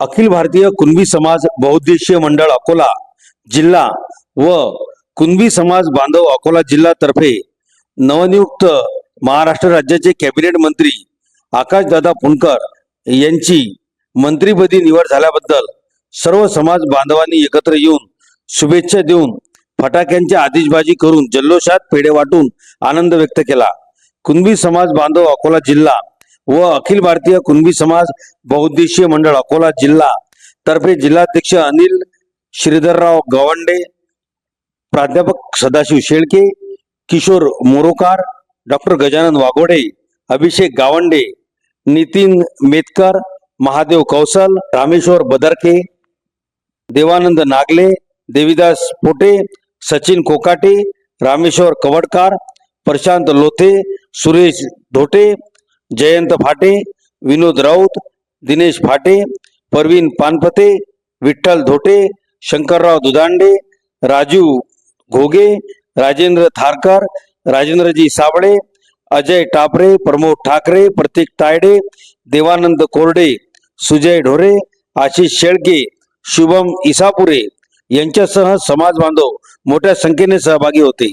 अखिल भारतीय कुणबी समाज बहुउद्देशीय मंडळ अकोला जिल्हा व कुणबी समाज बांधव अकोला जिल्हा तर्फे नवनियुक्त महाराष्ट्र राज्याचे कॅबिनेट मंत्री आकाशदादा पुणकर यांची मंत्रीपदी निवड झाल्याबद्दल सर्व समाज बांधवांनी एकत्र येऊन शुभेच्छा देऊन फटाक्यांची आतिषबाजी करून जल्लोषात पेढे वाटून आनंद व्यक्त केला. कुणबी समाज बांधव अकोला जिल्हा व अखिल भारतीय कुणबी समाज बहुउद्देशीय मंडळ अकोला जिल्हा तर्फे जिल्हाध्यक्ष अनिल श्रीधरराव गवंडे प्राध्यापक सदाशिव शेळके किशोर मोरोकार डॉक्टर गजानन वाघोडे अभिषेक गावंडे नितीन मेतकर महादेव कौसल रामेश्वर बदरके देवानंद नागले देविदास पोटे सचिन कोकाटे रामेश्वर कवडकार प्रशांत लोथे सुरेश धोटे जयंत फाटे विनोद राऊत दिनेश फाटे परवीन पानपते विठ्ठल धोटे शंकरराव दुधांडे राजू घोगे राजेंद्र थारकर राजेंद्रजी साबळे अजय टापरे प्रमोद ठाकरे प्रतीक तायडे देवानंद कोरडे सुजय ढोरे आशिष शेळके शुभम इसापुरे यांच्यासह समाज बांधव मोठ्या संख्येने सहभागी होते.